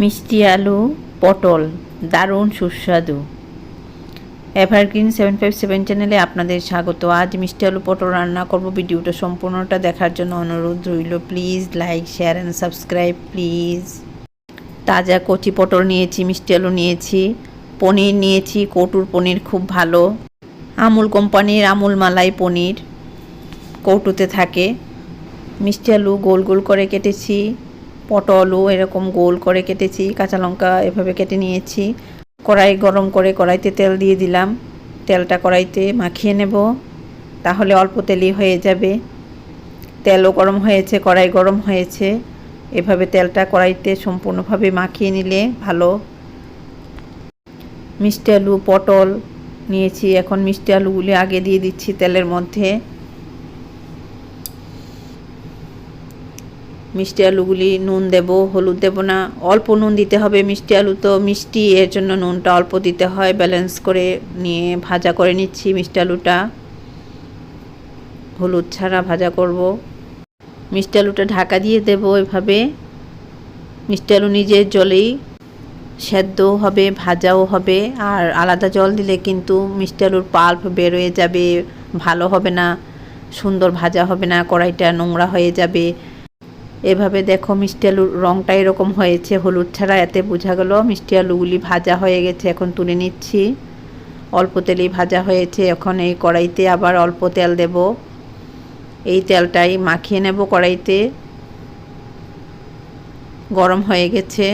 মিষ্টি আলু, পটল, দারুণ সুস্বাদু। এভারগ্রিন সেভেন ফাইভ সেভেন চ্যানেলে আপনাদের স্বাগত। আজ মিষ্টি আলু, পটল রান্না করব। ভিডিওটা সম্পূর্ণটা দেখার জন্য অনুরোধ রইল। Please like, share and subscribe, please. তাজা কচি পটল নিয়েছি, মিষ্টি আলু নিয়েছি, পনির নিয়েছি, কৌটুর পনির খুব ভালো। আমুল কোম্পানির আমুল মালাই পনির কৌটুতে থাকে। মিষ্টি আলু গোল গোল করে কেটেছি। পটলও এরকম গোল করে কেটেছি, কাঁচা লঙ্কা এভাবে কেটে নিয়েছি। কড়াই গরম করে কড়াইতে তেল দিয়ে দিলাম। তেলটা কড়াইতে মাখিয়ে নেব, তাহলে অল্প তেলই হয়ে যাবে। তেলও গরম হয়েছে, কড়াই গরম হয়েছে। এভাবে তেলটা কড়াইতে সম্পূর্ণভাবে মাখিয়ে নিলে ভালো। মিষ্টি আলু, পটল নিয়েছি, এখন মিষ্টি আলুগুলি আগে দিয়ে দিচ্ছি তেলের মধ্যে। মিষ্টি আলুগুলি নুন দেব, হলুদ দেব না। অল্প নুন দিতে হবে মিষ্টি আলু, তো মিষ্টি এর জন্য নুনটা অল্প দিতে হয়। ব্যালেন্স করে নিয়ে ভাজা করে নিচ্ছি মিষ্টি আলুটা। হলুদ ছাড়া ভাজা করব। মিষ্টি আলুটা ঢাকা দিয়ে দেব এভাবে। মিষ্টি আলু নিজের জলেই সেদ্ধও হবে, ভাজাও হবে। আর আলাদা জল দিলে কিন্তু মিষ্টি আলুর পাল্প বেরোয়ে যাবে, ভালো হবে না, সুন্দর ভাজা হবে না, কড়াইটা নোংরা হয়ে যাবে। এভাবে দেখো মিষ্টি আলুর রঙটা এরকম হয়েছে, হলুদ ছাড়া এতে বোঝা গেল মিষ্টি আলুগুলি ভাজা হয়ে গেছে, এখন তুলে নিচ্ছি। অল্প তেলেই ভাজা হয়েছে, এখন এই কড়াইতে আবার অল্প তেল দেব। এই তেলটাই মাখিয়ে নেব কড়াইতে। গরম হয়ে গেছে।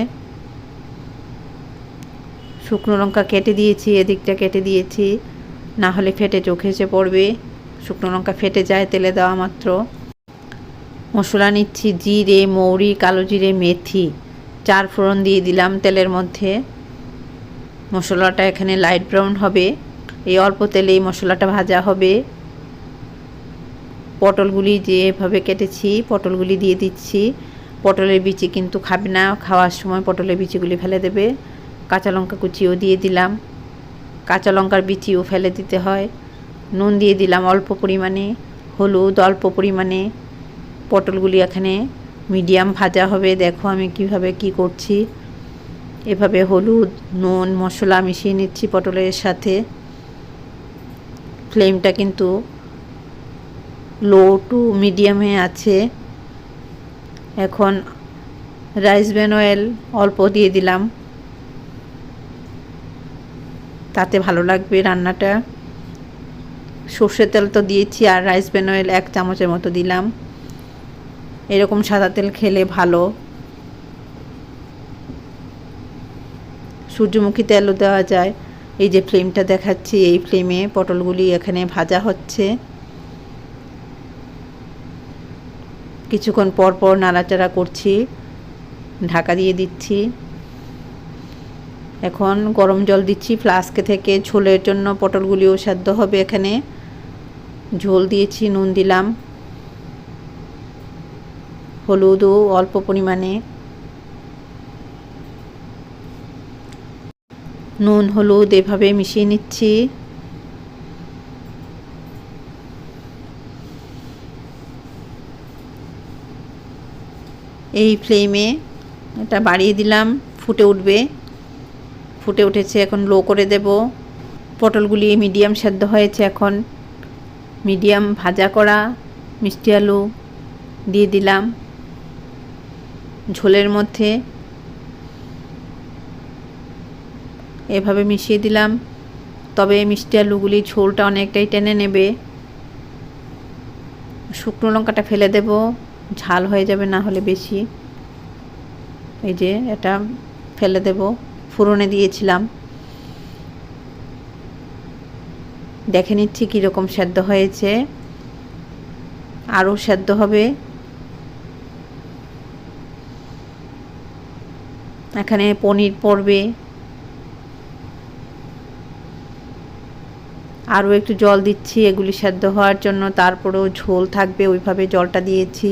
শুকনো লঙ্কা কেটে দিয়েছি, এদিকটা কেটে দিয়েছি। না হলে ফেটে চোখে এসে পড়বে। শুকনো লঙ্কা ফেটে যায় তেলে দেওয়া মাত্র। মশলা নিচ্ছি, জিরে, মৌরি, কালো জিরে, মেথি। চার ফোড়ন দিয়ে দিলাম তেলের মধ্যে। মশলাটা এখানে লাইট ব্রাউন হবে। এই অল্প তেলে এই মশলাটা ভাজা হবে। পটলগুলি যেভাবে কেটেছি, পটলগুলি দিয়ে দিচ্ছি। পটলের বিচি কিন্তু খাবে না, খাওয়ার সময় পটলের বিচিগুলি ফেলে দেবে। কাঁচা লঙ্কা কুচিও দিয়ে দিলাম। কাঁচা লঙ্কার বিচিও ফেলে দিতে হয়। নুন দিয়ে দিলাম অল্প পরিমাণে। হলুদ অল্প পরিমাণে। পটলগুলি এখানে মিডিয়াম ভাজা হবে। দেখো আমি কীভাবে কি করছি। এভাবে হলুদ, নুন, মশলা মিশিয়ে নিচ্ছি পটলের সাথে। ফ্লেমটা কিন্তু লো টু মিডিয়ামে আছে। এখন রাইস ব্যান অয়েল অল্প দিয়ে দিলাম। তাতে ভালো লাগবে রান্নাটা। সর্ষের তেল তো দিয়েছি আর রাইস ব্যান অয়েল এক চামচের মতো দিলাম। এরকম সাদা তেল খেলে ভালো। সূর্যমুখী তেলও দেওয়া যায়। এই যে ফ্লেমটা দেখাচ্ছি, এই ফ্লেমে পটলগুলি এখানে ভাজা হচ্ছে। কিছুক্ষণ পর পর নাড়াচাড়া করছি, ঢাকা দিয়ে দিচ্ছি। এখন গরম জল দিচ্ছি ফ্লাস্কে থেকে, ঝোলের জন্য পটলগুলিও সেদ্ধ হবে এখানে। ঝোল দিয়েছি, নুন দিলাম। হলুদও অল্প পরিমাণে। নুন, হলুদ এভাবে মিশিয়ে নিচ্ছি। এই ফ্লেমে এটা বাড়িয়ে দিলাম, ফুটে উঠবে। ফুটে উঠেছে, এখন লো করে দেব। পটলগুলি মিডিয়াম সেদ্ধ হয়েছে এখন। মিডিয়াম ভাজা করা মিষ্টি আলু দিয়ে দিলাম। ঝোলের মধ্যে এভাবে মিশিয়ে দিলাম। তবে মিষ্টি আলুগুলি ঝোলটা অনেকটাই টেনে নেবে। শুকনো লঙ্কাটা ফেলে দেব। ঝাল হয়ে যাবে না হলে বেশি। এই যে এটা ফেলে দেব। ফুরনে দিয়েছিলাম। দেখে নিচ্ছি কীরকম সেদ্ধ হয়েছে। আরও সেদ্ধ হবে। এখানে পনির পড়বে। আরও একটু জল দিচ্ছি এগুলি সেদ্ধ হওয়ার জন্য, তারপরেও ঝোল থাকবে, ওইভাবে জলটা দিয়েছি।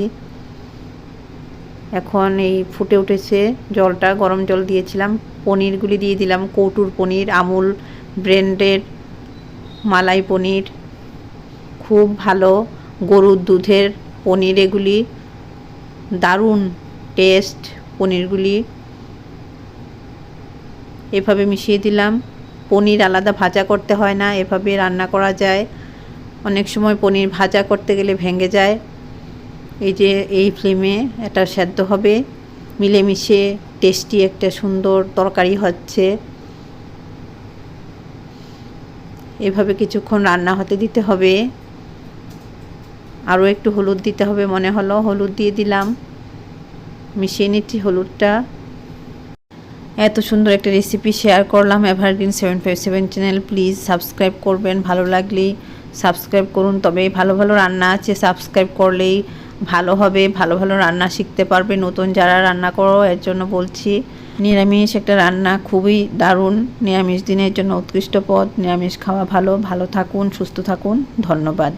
এখন এই ফুটে উঠেছে জলটা, গরম জল দিয়েছিলাম। পনিরগুলি দিয়ে দিলাম, কৌটুর পনির, আমুল ব্র্যান্ডের মালাই পনির, খুব ভালো গরুর দুধের পনির এগুলি। দারুণ টেস্ট পনিরগুলি। এভাবে মিশিয়ে দিলাম। পনির আলাদা ভাজা করতে হয় না, এভাবে রান্না করা যায়। অনেক সময় পনির ভাজা করতে গেলে ভেঙে যায়। এই যে এই ফ্লেমে এটা সেদ্ধ হবে। মিলেমিশে টেস্টি একটা সুন্দর তরকারি হচ্ছে। এভাবে কিছুক্ষণ রান্না হতে দিতে হবে। আরও একটু হলুদ দিতে হবে মনে হলো। হলুদ দিয়ে দিলাম। মিশিয়ে নিচ্ছি হলুদটা। এত সুন্দর একটা রেসিপি শেয়ার করলাম evergreen seven five seven channel please subscribe করবেন, ভালো লাগলেই সাবস্ক্রাইব করুন। তবে ভালো ভালো রান্না আছে সাবস্ক্রাইব করলেই ভালো হবে, ভালো ভালো রান্না শিখতে পারবে নতুন যারা রান্না করো। এর জন্য বলছি, নিরামিষ একটা রান্না খুবই দারুণ। নিরামিষ দিনের জন্য উৎকৃষ্ট পদ। নিরামিষ খাওয়া ভালো। ভালো থাকুন, সুস্থ থাকুন। ধন্যবাদ।